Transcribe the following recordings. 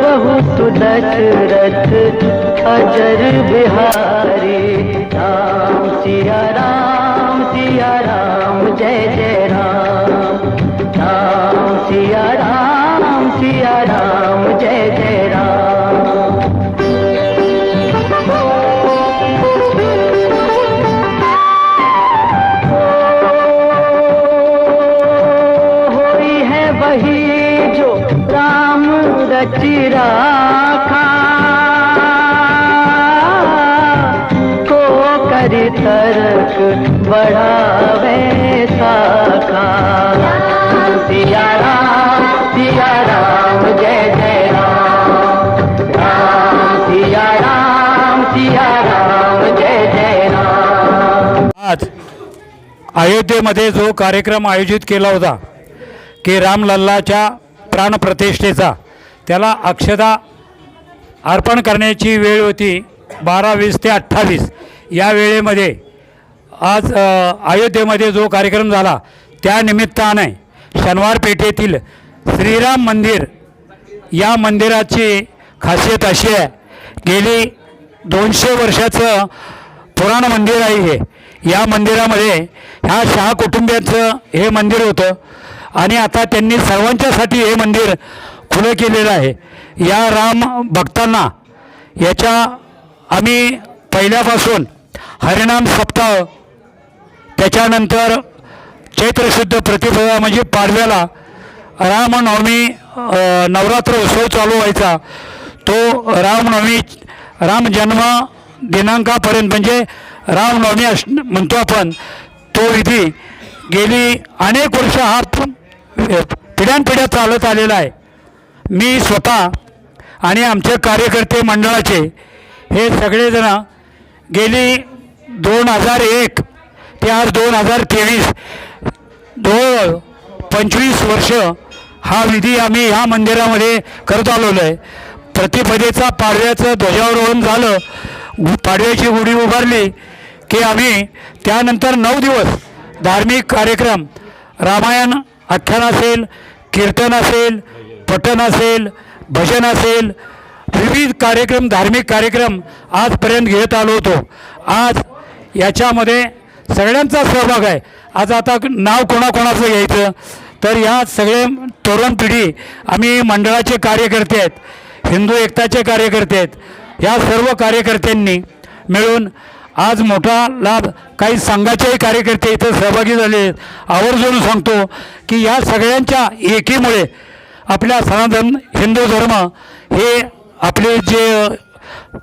बहुत दशरथ अजर बिहारी राम सिया राम सिया राम जय जय रचि राखा को करि तरक बढ़ावे साखा। सिया राम सिया राम जय जय राम। राम सिया राम सिया राम जय जय राम। आज अयोध्येमध्ये जो कार्यक्रम आयोजित केला होता की रामलल्लाच्या प्राणप्रतिष्ठेचा त्याला अक्षदा अर्पण करण्याची वेळ होती बारा वीस ते अठ्ठावीस. या वेळेमध्ये आज अयोध्येमध्ये जो कार्यक्रम झाला त्या निमित्ताने शनिवार पेठेतील श्रीराम मंदिर या मंदिराची खासियत अशी आहे गेली दोनशे वर्षाचं पुराण मंदिर आहे हे. या मंदिरामध्ये ह्या शहा कुटुंबियांचं हे मंदिर होतं आणि आता त्यांनी सर्वांच्यासाठी हे मंदिर खुलं केलेलं आहे. या राम भक्तांना याच्या आम्ही पहिल्यापासून हरिनाम सप्ताह त्याच्यानंतर चैत्रशुद्ध प्रतिपदा म्हणजे पाडव्याला रामनवमी नवरात्र उत्सव चालू व्हायचा. तो रामनवमी राम जन्म दिनांकापर्यंत म्हणजे रामनवमी अस म्हणतो आपण तो विधी गेली अनेक वर्ष हा पिढ्यानपिढ्या चालत आलेला आहे. मी स्वतः आणि आमचे कार्यकर्ते मंडळाचे हे सगळेजण गेली दोन हजार एक ते आज दोन हजार तेवीस जवळ पंचवीस वर्ष हा विधी आम्ही ह्या मंदिरामध्ये करत आलेलो आहे. प्रतिपदेचा पाडव्याचं ध्वजारोहण झालं पाडव्याची गुढी उभारली की आम्ही त्यानंतर नऊ दिवस धार्मिक कार्यक्रम रामायण आख्यान असेल कीर्तन असेल पठण असेल भजन असेल विविध कार्यक्रम धार्मिक कार्यक्रम आजपर्यंत घेत आलो होतो. आज याच्यामध्ये सगळ्यांचा सहभाग आहे. आज आता नाव कोणाकोणाचं घ्यायचं? तर या सगळे तरुण पिढी आम्ही मंडळाचे कार्यकर्ते आहेत हिंदू एकताचे कार्यकर्ते आहेत या सर्व कार्यकर्त्यांनी मिळून आज मोठा लाभ काही संघाचेही कार्यकर्ते इथं सहभागी झाले आहेत. आवर्जून सांगतो की या सगळ्यांच्या एकीमुळे आपल्या सनातन हिंदू धर्म हे आपले जे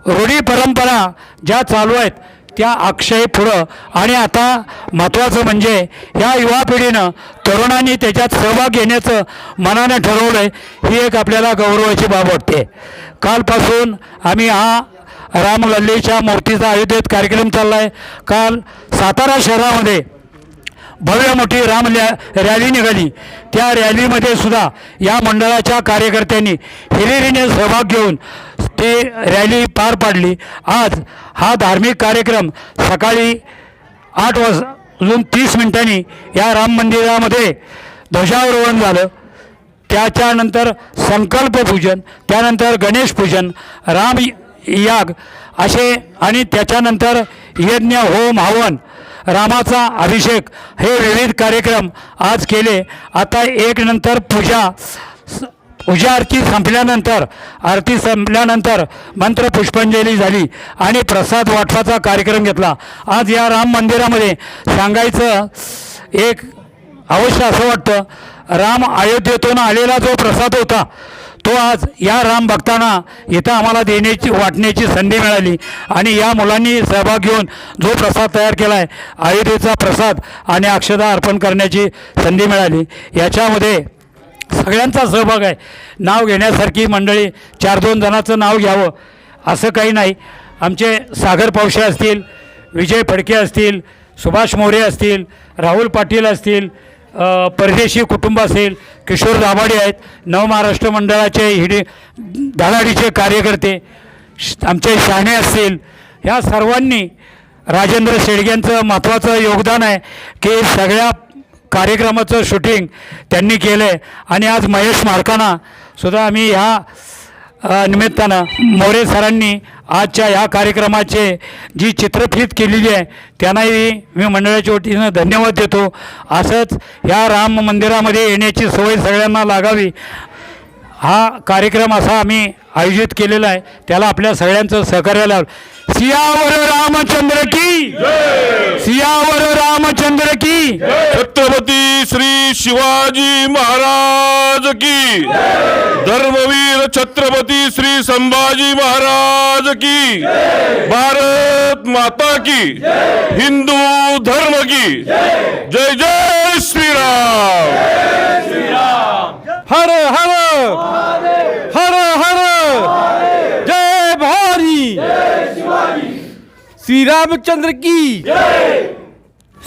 रूढी परंपरा ज्या चालू आहेत त्या अक्षय पुढं. आणि आता महत्त्वाचं म्हणजे या युवा पिढीनं तरुणांनी त्याच्यात सहभाग घेण्याचं मनानं ठरवलं आहे ही एक आपल्याला गौरवाची बाब वाटते. कालपासून आम्ही हा रामलल्लीच्या मूर्तीचा अयोध्येत कार्यक्रम चालला आहे काल सातारा शहरामध्ये भव्य मोठी राम लॅ रॅली निघाली. त्या रॅलीमध्ये सुद्धा या मंडळाच्या कार्यकर्त्यांनी हिरिरीने सहभाग घेऊन ते रॅली पार पाडली. आज हा धार्मिक कार्यक्रम सकाळी आठ वाजून तीस मिनिटांनी या राम मंदिरामध्ये ध्वजारोहण झालं. त्याच्यानंतर संकल्प पूजन त्यानंतर गणेश पूजन राम याग असे आणि त्याच्यानंतर यज्ञ होम हवन रामाचा अभिषेक हे विविध कार्यक्रम आज केले. आता एक नंतर पूजा पूजा आरती संपल्यानंतर आरती संपल्यानंतर मंत्र पुष्पांजली झाली आणि प्रसाद वाटपाचा कार्यक्रम घेतला. आज या राम मंदिरामध्ये सांगायचं एक अवश्य असं वाटतं राम अयोध्येतून आलेला जो प्रसाद होता तो आज या राम भक्तांना इथं आम्हाला देण्याची वाटण्याची संधी मिळाली. आणि या मुलांनी सहभाग घेऊन जो प्रसाद तयार केला आहे अयोध्येचा प्रसाद आणि अक्षदा अर्पण करण्याची संधी मिळाली. याच्यामध्ये सगळ्यांचा सहभाग आहे. नाव घेण्यासारखी मंडळी चार दोन जणांचं नाव घ्यावं असं काही नाही. आमचे सागर पावशे असतील विजय फडके असतील सुभाष मोरे असतील राहुल पाटील असतील परदेशी कुटुंब असेल किशोर दाभाडे आहेत नवमहाराष्ट्र मंडळाचे हिडे धडाडीचे कार्यकर्ते श- आमचे शहाणे असतील ह्या सर्वांनी राजेंद्र शेडग्यांचं महत्त्वाचं योगदान आहे की सगळ्या कार्यक्रमाचं शूटिंग त्यांनी केलं आहे आणि आज महेश मारकाना सुद्धा आम्ही ह्या निमित्तानं मोरे सरांनी आजच्या ह्या कार्यक्रमाचे जी चित्रफित केलेली आहे त्यांनाही मी मंडळाच्या वतीनं धन्यवाद देतो. असंच या राम मंदिरामध्ये येण्याची सवय सगळ्यांना लागावी. हा कार्यक्रम असा आम्ही आयोजित केलेला आहे. त्याला आपल्या सगळ्यांचं सहकार्य लावलं सियावर रामचंद्र की! सियावर रामचंद्र की छत्रपती श्री शिवाजी महाराज की धर्मवीर छत्रपती श्री संभाजी महाराज की भारत माता की हिंदू धर्म की जय! जय श्रीराम हर हर! हर हर! जय भारी! श्री रामचंद्र की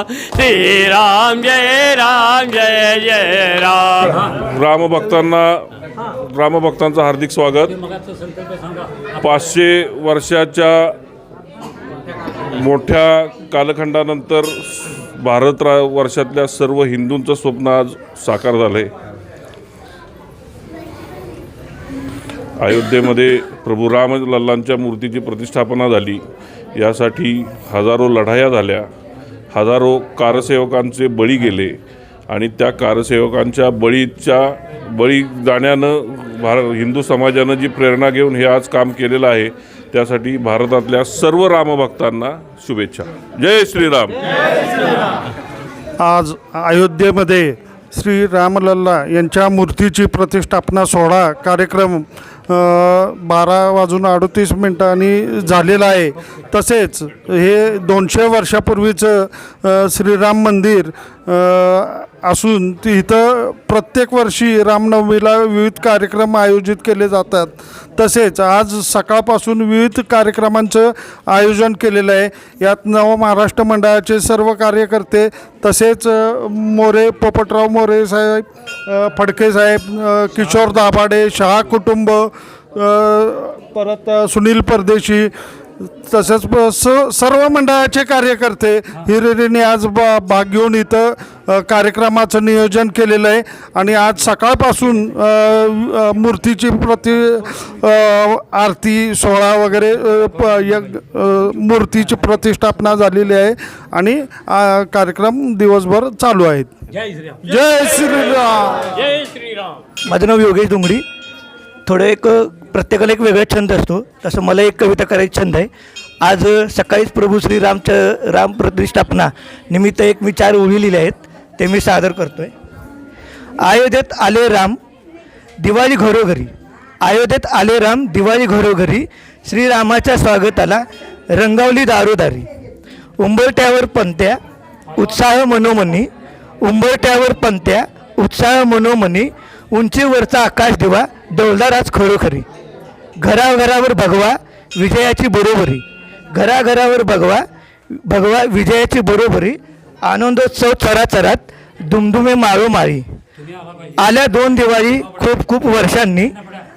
राम श्री राम जय राम. जय जय राम रामभक्तांना रामभक्तांचं हार्दिक स्वागत. पाचशे वर्षाच्या मोठ्या कालखंडानंतर भारत रा वर्षातल्या सर्व हिंदूंचं स्वप्न आज साकार झालं आहे अयोध्येमध्ये प्रभू राम लल्लांच्या मूर्तीची प्रतिष्ठापना झाली. यासाठी हजारो लढाया झाल्या. हजारो कारसेवकांचे बळी गेले आणि त्या कारसेवकांच्या बळीच्या बळी जाण्यानं भार हिंदू समाजानं जी प्रेरणा घेऊन हे आज काम केलेलं आहे त्यासाठी भारतातल्या सर्व रामभक्तांना शुभेच्छा. जय श्रीराम. आज अयोध्येमध्ये श्री रामलल्ला यांच्या मूर्तीची प्रतिष्ठापना सोहळा कार्यक्रम बारा वाजून अडतीस मिनिटांनी झालेलं आहे. तसेच हे दोनशे वर्षापूर्वीचं श्रीराम मंदिर असून ती इथं प्रत्येक वर्षी रामनवमीला विविध कार्यक्रम आयोजित केले जातात. तसेच आज सकाळपासून विविध कार्यक्रमांचं आयोजन केलेलं आहे. यात नव महाराष्ट्र मंडळाचे सर्व कार्यकर्ते तसेच मोरे पोपटराव मोरे साहेब फडके साहेब किशोर दाभाडे शहा कुटुंब परत सुनील परदेशी तसेच प- स सर्व मंडळाचे कार्यकर्ते हिरिरीने आज बा भाग घेऊन इथं अ, कार्यक्रमाचं नियोजन केलेलं आहे. आणि आज सकाळपासून अ, अ, मूर्तीची प्रति अ, आरती सोहळा वगैरे अ, प- अ, मूर्तीची प्रतिष्ठापना झालेली आहे. आणि अ, कार्यक्रम दिवसभर चालू आहेत. जय श्रीराम जय श्रीराम माझं नाव योगेश डोंगरी. थोडं एक प्रत्येकाला एक वेगळा छंद असतो. तसं मला एक कविता करायची छंद आहे. आज सकाळीच प्रभू श्री रामच राम प्रतिष्ठापना निमित्त एक मी चार ओळी लिहिल्या आहेत. ते मी सादर करतो आहे अयोध्येत आले राम दिवाळी घरोघरी. अयोध्येत आले राम दिवाळी घरोघरी. श्रीरामाच्या स्वागताला रंगावली दारोदारी. उंबरट्यावर पंत्या उत्साह मनोमनी. उंबरट्यावर पंत्या उत्साह मनोमनी. उंचीवरचा आकाश दिवा डौलदार आज खरोखरी. घराघरावर भगवा विजयाची बरोबरी. घराघरावर भगवा भगवा विजयाची बरोबरी. आनंदोत्सव चराचरात दुमदुमे माळोमाळी आल्या दोन दिवाळी खूप खूप वर्षांनी.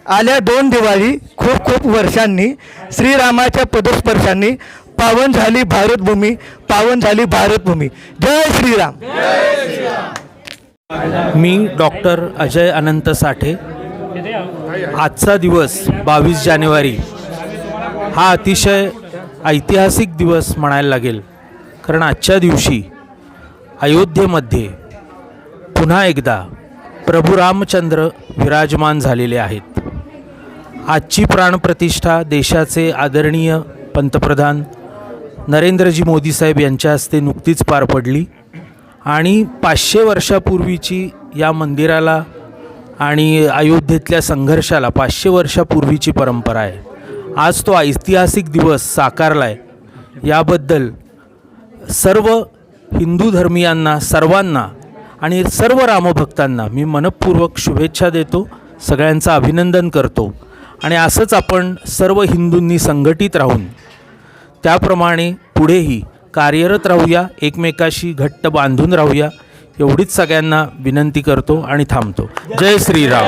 आल्या दोन दिवाळी खूप खूप वर्षांनी. श्रीरामाच्या पदस्पर्शांनी. पावन झाली भारतभूमी पावन झाली भारतभूमी. जय श्रीराम. मी डॉक्टर अजय अनंत साठे आजचा दिवस बावीस जानेवारी हा अतिशय ऐतिहासिक दिवस म्हणायला लागेल. कारण आजच्या दिवशी अयोध्येमध्ये पुन्हा एकदा प्रभू रामचंद्र विराजमान झालेले आहेत. आजची प्राणप्रतिष्ठा देशाचे आदरणीय पंतप्रधान नरेंद्रजी मोदी साहेब यांच्या हस्ते नुकतीच पार पडली आणि पाचशे वर्षापूर्वीची या मंदिराला आणि अयोध्येतल्या संघर्षाला पाचशे वर्षापूर्वीची परंपरा आहे. आज तो ऐतिहासिक दिवस साकारला आहे याबद्दल सर्व हिंदू धर्मियांना सर्वांना आणि सर्व रामभक्तांना मी मनपूर्वक शुभेच्छा देतो सगळ्यांचं अभिनंदन करतो आणि असंच आपण सर्व हिंदूंनी संघटित राहून त्याप्रमाणे पुढेही कार्यरत राहूया एकमेकाशी घट्ट बांधून राहूया. एवढीच सगळ्यांना विनंती करतो आणि थांबतो. जय श्रीराम.